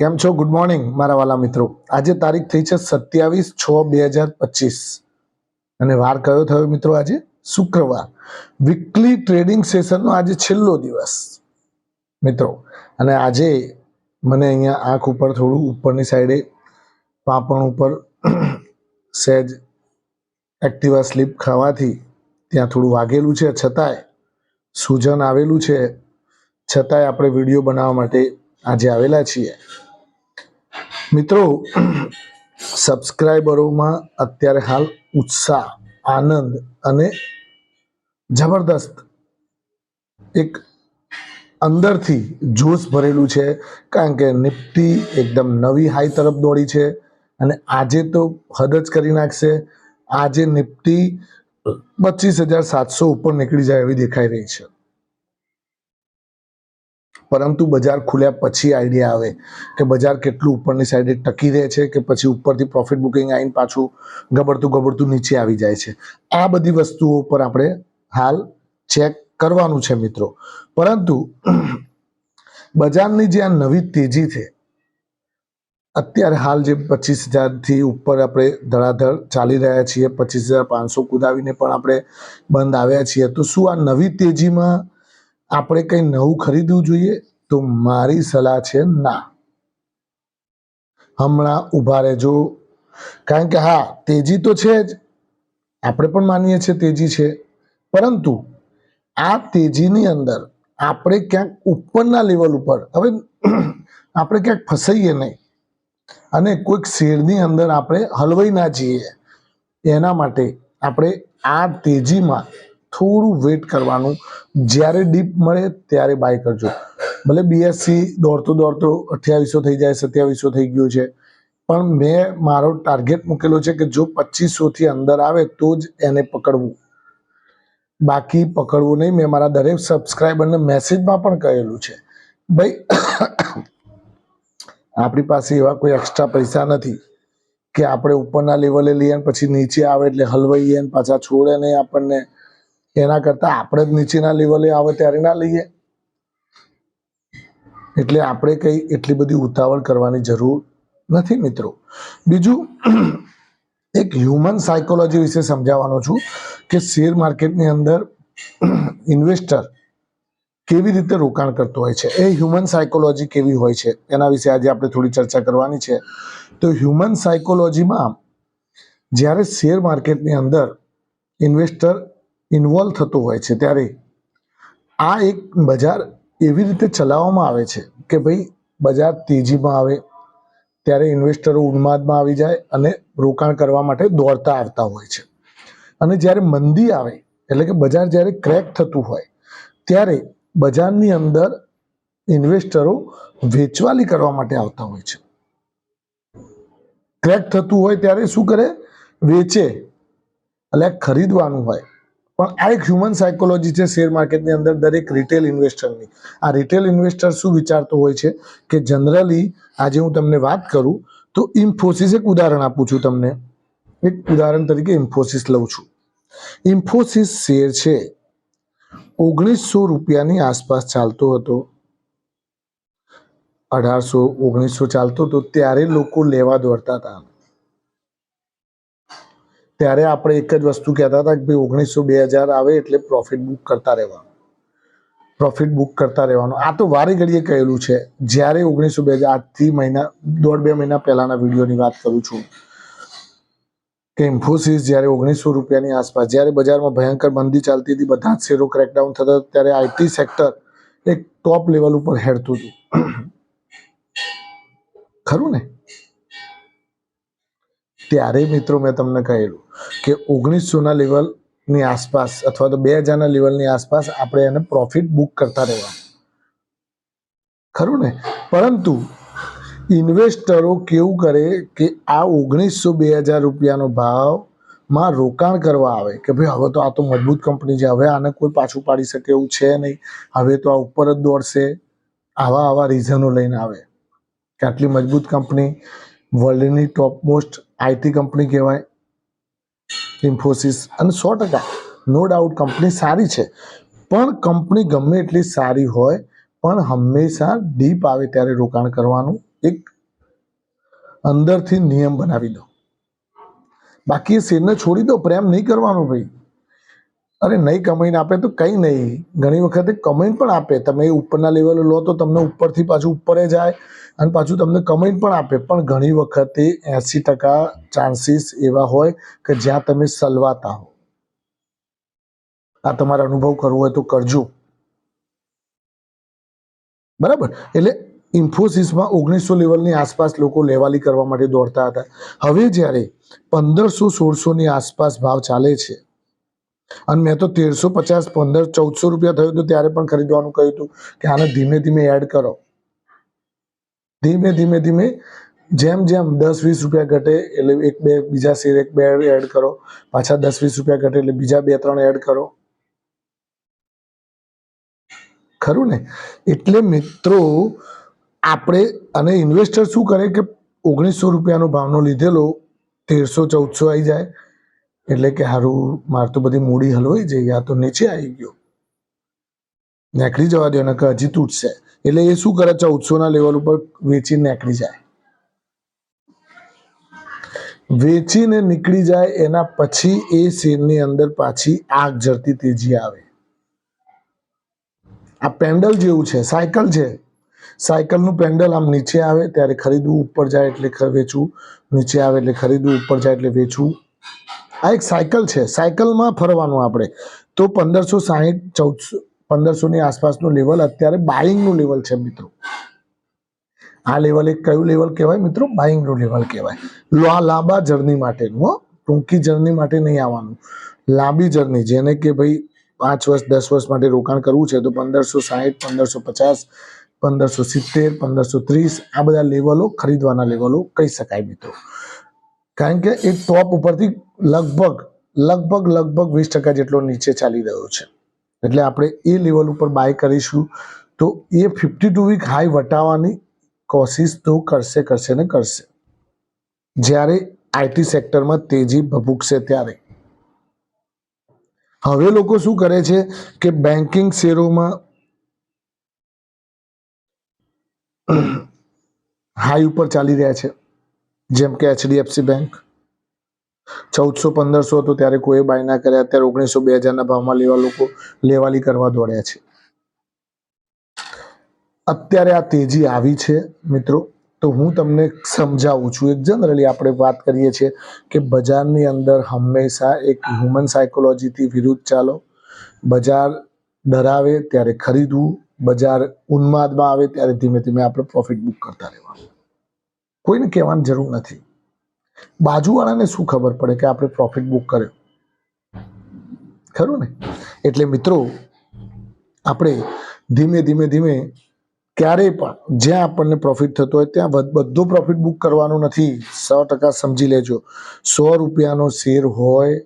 કેમ છો? Good morning મારા વાલા મિત્રો. આજે તારીખ થઈ છે સત્યાવીસ છ બે હજાર પચીસ. અને વાર કયો થયો મિત્રો આજે? શુક્રવાર. વીકલી ટ્રેડિંગ સેશનનો આજે છેલ્લો દિવસ. મિત્રો, અને આજે મને અહીંયા આંખ ઉપર થોડું ઉપરની સાઈડે પાપણ ઉપર સહેજ એક્ટિવા સ્લીપ ખાવાથી ત્યાં થોડું વાગેલું છે. છતાંય સૂજન આવેલું છે. છતાંય આપણે વીડિયો બનાવવા માટે આજે આવેલા છીએ. મિત્રો સબસ્ક્રાઈબરોમાં અત્યારે હાલ ઉત્સાહ, આનંદ અને જબરદસ્ત એક અંદરથી જોશ ભરેલું છે, કારણ કે નિફ્ટી એકદમ નવી હાઈ તરફ દોડી છે અને આજે તો હદ જ કરી નાખશે. આજે નિફ્ટી પચીસ હજાર સાતસો ઉપર નીકળી જાય એવી દેખાઈ રહી છે. પરંતુ બજાર ખુલ્યા પછી આઈડિયા આવે કે બજાર કેટલું ઉપરની સાઈડે ટકી રહે છે કે પછી ઉપરથી પ્રોફિટ બુકિંગ આવીને પાછું ગબડતું ગબડતું નીચે આવી જાય છે. આ બધી વસ્તુઓ પર આપણે હાલ ચેક કરવાનું છે મિત્રો. પરંતુ બજારની જે આ નવી તેજી છે, અત્યારે હાલ જે પચીસ હજારથી ઉપર આપણે ધડાધડ ચાલી રહ્યા છીએ, પચીસ હજાર પાંચસો કુદાવીને પણ આપણે બંધ આવ્યા છીએ. તો શું આ નવી તેજીમાં આપણે કંઈ નવું ખરીદવું જોઈએ તો મારી સલાહ છે ના. હમણાં ઊભા રહેજો. કારણ કે હા, તેજી તો છે જ. આપણે પણ માનીએ છીએ તેજી છે. પરંતુ આ તેજીની અંદર આપણે ક્યાંક ઉપરના લેવલ ઉપર, હવે આપણે ક્યાંક ફસાઈએ નહીં. અને કોઈક શેરની અંદર આપણે હલવાઈ ના જઈએ. એના માટે આપણે આ તેજીમાં થોડું વેટ કરવાનું. જ્યારે ડીપ મળે ત્યારે બાય કરજો. ભલે બીએસસી દોડતો દોડતો અઠ્યાવીસો થઈ જાય, સત્યાવીસો થઈ ગયું છે. પણ મેં મારો ટાર્ગેટ મૂકેલો છે કે જો પચીસોથી અંદર આવે તો જ એને પકડવું. બાકી પકડવું નહીં. મેં મારા દરેક સબસ્ક્રાઈબરને મેસેજમાં પણ કહેલું છે. ભાઈ, આપણી પાસે એવા કોઈ એક્સ્ટ્રા પૈસા નથી કે આપણે ઉપરના લેવલે લઈએ પછી નીચે આવે એટલે હલવાઈએ પાછા છોડે નહીં આપણને. એના કરતાં આપણે જ નીચેના લેવલે આવે ત્યારે ના લઈએ. એટલે આપણે કંઈ એટલી બધી ઉતાવળ કરવાની જરૂર નથી મિત્રો. બીજું, એક હ્યુમન સાયકોલોજી વિશે સમજાવવાનો છું કે શેર માર્કેટની અંદર ઇન્વેસ્ટર કેવી રીતે રોકાણ કરતો હોય છે. એ હ્યુમન સાયકોલોજી કેવી હોય છે એના વિશે આજે આપણે થોડી ચર્ચા કરવાની છે. તો હ્યુમન સાયકોલોજીમાં જ્યારે શેર માર્કેટની અંદર ઇન્વેસ્ટર ઇન્વોલ્વ થતો હોય છે ત્યારે આ એક બજાર એવી રીતે ચલાવવામાં આવે છે કે ભાઈ બજાર તેજીમાં આવે, ત્યારે ઇન્વેસ્ટરો ઉન્માદમાં આવી જાય અને રોકાણ કરવા માટે દોડતા આવતા હોય છે. અને જ્યારે મંદી આવે, એટલે કે બજાર જ્યારે ક્રેક થતું હોય, ત્યારે બજારની અંદર ઇન્વેસ્ટરો વેચવાલી કરવા માટે આવતા હોય છે. ક્રેક થતું હોય ત્યારે શું કરે? વેચે. એટલે ખરીદવાનું હોય. પણ આ એક હ્યુમન સાયકોલોજી છે શેર માર્કેટની અંદર દરેક રિટેલ ઇન્વેસ્ટરની આ રિટેલ ઇન્વેસ્ટર શું વિચારતો હોય છે? કે જનરલી આજે હું તમને વાત કરું તો ઇન્ફોસિસ એક ઉદાહરણ આપું છું તમને. એક ઉદાહરણ તરીકે ઇન્ફોસિસ લઉં છું. ઇન્ફોસિસ શેર છે. ઓગણીસો રૂપિયાની આસપાસ ચાલતો હતો. અઢારસો, ઓગણીસો ચાલતો હતો ત્યારે લોકો લેવા દોડતા હતા. ત્યારે આપણે એક જ વસ્તુ કહેતા હતા કે ભાઈ ઓગણીસો બે હજાર આવે એટલે પ્રોફિટ બુક કરતા રહેવાનું. પ્રોફિટ બુક કરતા રહેવાનું. આ તો વારે ઘડીએ કહેલું છે. જ્યારે ઓગણીસો બે હજાર, આજથી મહિના, દોઢ બે મહિના પહેલાના વિડીયોની વાત કરું છું કે ઇન્ફોસિસ જ્યારે ઓગણીસો રૂપિયાની આસપાસ, જ્યારે બજારમાં ભયંકર મંદી ચાલતી હતી, બધા જ શેરો ક્રેકડાઉન થતા ત્યારે આઈટી સેક્ટર એક ટોપ લેવલ ઉપર હેડતું હતું. ખરું ને? ત્યારે મિત્રો મેં તમને કહેલું કે ઓગણીસોના લેવલની આસપાસ અથવા તો બે હજારના લેવલની આસપાસ આપણે એને પ્રોફિટ બુક કરતા રહેવા ખરું ને? પરંતુ ઇન્વેસ્ટરો કેવું કરે કે આ ઓગણીસો બે હજાર રૂપિયાનો ભાવમાં રોકાણ કરવા આવે કે ભાઈ હવે તો આ તો મજબૂત કંપની છે, હવે આને કોઈ પાછું પાડી શકે એવું છે નહીં. હવે તો આ ઉપર જ દોડશે. આવા આવા રીઝનો લઈને આવે. કે આટલી મજબૂત કંપની વર્લ્ડની ટોપ મોસ્ટ આઈટી કંપની કહેવાય ઇન્ફોસિસ અને સો ટકા. નો ડાઉટ કંપની સારી છે. પણ કંપની ગમે એટલી સારી હોય, પણ હંમેશા ડીપ આવે ત્યારે રોકાણ કરવાનું એક અંદરથી નિયમ બનાવી દો. બાકી એ શેરને છોડી દો, પ્રેમ નહીં કરવાનો ભાઈ. અરે નહીં કમાઈને આપે તો કંઈ નહીં. ઘણી વખતે કમાઈને પણ આપે. તમે ઉપરના લેવલે લો તો તમને ઉપરથી પાછું ઉપરે જાય અને પાછું તમને કમાઈને પણ આપે. પણ ઘણી વખતે એંસી ટકા ચાન્સીસ એવા હોય કે જ્યાં તમે સલવાતા હો. આ તમારે અનુભવ કરવો હોય તો કરજો. બરાબર? એટલે ઇન્ફોસિસમાં ઓગણીસો લેવલની આસપાસ લોકો લેવાલી કરવા માટે દોડતા હતા. હવે જ્યારે પંદરસો સોળસોની આસપાસ ભાવ ચાલે છે અને મેં તો તેરસો પચાસ, પંદર, ચૌદસો રૂપિયા થયું હતું, ત્યારે પણ ખરીદવાનું કહ્યું હતું કે આને ધીમે ધીમે એડ કરો. ધીમે ધીમે ધીમે, જેમ જેમ દસ, વીસ રૂપિયા ઘટે, એટલે એક, બે, બીજા શેર એક, બે એડ કરો. પાછા દસ, વીસ રૂપિયા ઘટે, એટલે બીજા બે, ત્રણ એડ કરો. ખરું ને? એટલે મિત્રો, આપણે, અને ઇન્વેસ્ટર શું કરે કે ઓગણીસો રૂપિયાનો ભાવનો લીધેલો, તેરસો, ચૌદસો આવી જાય. એટલે કે હારું, માર તો બધી મૂડી હલવાઈ જઈ આ તો નીચે આવી ગયો. નીકળી જવા દો ને હજી તૂટશે. એટલે એ શું કરે ચૌદસો ના લેવલ ઉપર વેચીને નીકળી જાય. વેચીને નીકળી જાય, એના પછી એ શેરની અંદર પાછી આગ જરતી તેજી આવે. આ પેન્ડલ જેવું છે, સાયકલ છે. સાયકલનું પેન્ડલ આમ નીચે આવે, ત્યારે ખરીદવું ઉપર જાય એટલે વેચવું. નીચે આવે એટલે ખરીદવું, ઉપર જાય એટલે વેચવું. આ એક સાયકલ છે. સાયકલમાં ફરવાનું આપણે. તો પંદરસો સાહીઠ ચૌદસો પંદરસોની આસપાસનું લેવલ અત્યારે બાઇંગનું લેવલ છે મિત્રો. આ લેવલ એક કયું લેવલ કહેવાય મિત્રો? બાઇંગનું લેવલ કહેવાય. લાંબા જર્ની માટેનું હો. ટૂંકી જર્ની માટે નહીં આવવાનું. લાંબી જર્ની જેને કે ભાઈ પાંચ વર્ષ, દસ વર્ષ માટે રોકાણ કરવું છે તો પંદરસો સાહીઠ, પંદરસો પચાસ, પંદરસો સિત્તેર, પંદરસો ત્રીસ, આ બધા લેવલો ખરીદવાના લેવલો કહી શકાય મિત્રો. કારણ કે એ ટોપ ઉપરથી લગભગ લગભગ લગભગ વીસ ટકા જેટલો નીચે ચાલી રહ્યો છે. એટલે આપણે એ લેવલ ઉપર બાય કરીશું તો એ ફિફ્ટી ટુ વીક હાઈ વટાવવાની કોશિશ તો કરશે કરશે ને કરશે. જ્યારે આઈટી સેક્ટરમાં તેજી ભભૂકશે ત્યારે. હવે લોકો શું કરે છે કે બેન્કિંગ શેરોમાં હાઈ ઉપર ચાલી રહ્યા છે. જેમ કે એચડીએફસી બેંક ચૌદસો, પંદરસો હતો ત્યારે કોઈ બાય ના કર્યા. અત્યારે ઓગણીસો બે હજારના ભાવમાં લેવા લોકો લેવાલી કરવા દોડ્યા છે. અત્યારે આ તેજી આવી છે મિત્રો. તો હું તમને સમજાવું છું. એક જનરલી આપણે વાત કરીએ છીએ કે બજારની અંદર હંમેશા એક હ્યુમન સાયકોલોજીથી વિરુદ્ધ ચાલો. બજાર ડરાવે ત્યારે ખરીદવું. બજાર ઉન્માદમાં આવે ત્યારે ધીમે ધીમે આપણે પ્રોફિટ બુક કરતા રહેવાનું. કોઈને કહેવાની જરૂર નથી. બાજુવાળાને શું ખબર પડે કે આપણે પ્રોફિટ બુક કર્યો? ખરું ને? એટલે મિત્રો, આપણે ધીમે ધીમે ધીમે ક્યારેય પણ જ્યાં આપણને પ્રોફિટ થતો હોય ત્યાં બધ- પ્રોફિટ બુક કરવાનો નથી. સો ટકા સમજી લેજો. સો રૂપિયાનો શેર હોય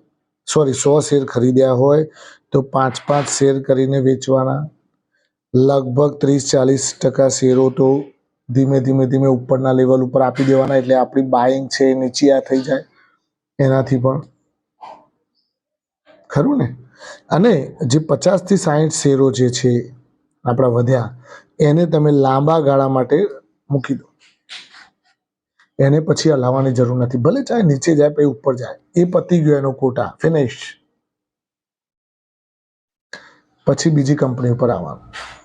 સોરી સો શેર ખરીદ્યા હોય, તો પાંચ પાંચ શેર કરીને વેચવાના. લગભગ ત્રીસ ચાલીસ ટકા શેરો તો ધીમે ધીમે ધીમે ઉપરના લેવલ ઉપર આપી દેવાના એટલે આપણી બાઇંગ છે એ નીચી આ થઈ જાય. એનાથી પણ. ખરું ને? અને જે પચાસથી સાહીઠ શેરો જે છે આપણા વધ્યા, એને તમે લાંબા ગાળા માટે મૂકી દો. એને પછી હલાવવાની જરૂર નથી. ભલે ચાહે નીચે જાય પછી ઉપર જાય. એ પતી ગયો એનો કોટા ફિનિશ પછી બીજી કંપની ઉપર આવવાનું.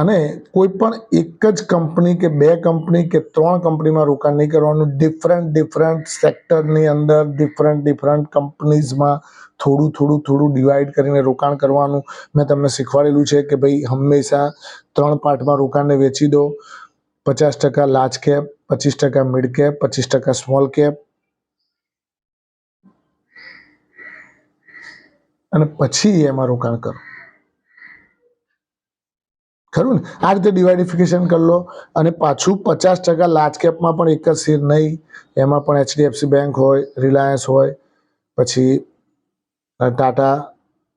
અને કોઈ પણ એક જ કંપની કે બે કંપની કે ત્રણ કંપનીમાં રોકાણ નહીં કરવાનું. ડિફરન્ટ ડિફરન્ટ સેક્ટરની અંદર ડિફરન્ટ ડિફરન્ટ કંપનીઝમાં થોડું થોડું થોડું ડિવાઈડ કરીને રોકાણ કરવાનું. મેં તમને શીખવાડેલું છે કે ભાઈ હંમેશા ત્રણ પાર્ટમાં રોકાણને વેચી દો. પચાસ ટકા લાર્જ કેપ પચીસ ટકા મિડ કેપ પચીસ ટકા સ્મોલ કેપ અને પછી એમાં રોકાણ કરો. ખરું ને? આ રીતે ડિવાઇડિફિકેશન કરી લો અને પાછું પચાસ ટકા લાર્જ કેપમાં પણ એક જ શેર નહીં. એમાં પણ એચડીએફસી બેંક હોય રિલાયન્સ હોય, પછી ટાટા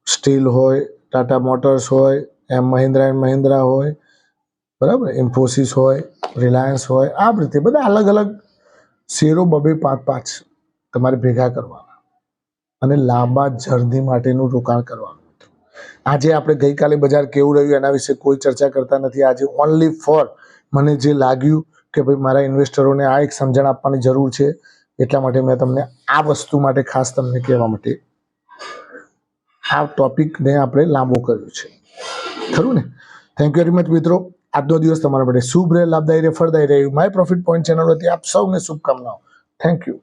સ્ટીલ હોય ટાટા મોટર્સ હોય, એમ મહિન્દ્રા એન્ડ મહિન્દ્રા હોય, બરાબર? ઇન્ફોસિસ હોય રિલાયન્સ હોય, આ રીતે બધા અલગ અલગ શેરો બબે પાંચ પાંચ તમારે ભેગા કરવાના અને લાંબા જર્ની માટેનું રોકાણ કરવાનું. આજે આપણે ગઈકાલે બજાર કેવું રહ્યું એના વિશે કોઈ ચર્ચા કરતા નથી. આજે ઓનલી ફોર મને જે લાગ્યું કે ભાઈ મારા ઇન્વેસ્ટરોને આ એક સમજણ આપવાની જરૂર છે, એટલા માટે મેં તમને આ વસ્તુ માટે ખાસ તમને કહેવા માટે આ ટોપિકને આપણે લાંબો કર્યો છે. ખરું ને? થેન્ક યુ વેરી મચ મિત્રો. આજનો દિવસ તમારા માટે શુભ રહે, લાભદાયી રહે, ફળદાયી રહે માય પ્રોફિટ પોઈન્ટ ચેનલ હતી આપ સૌને શુભકામનાઓ. Thank you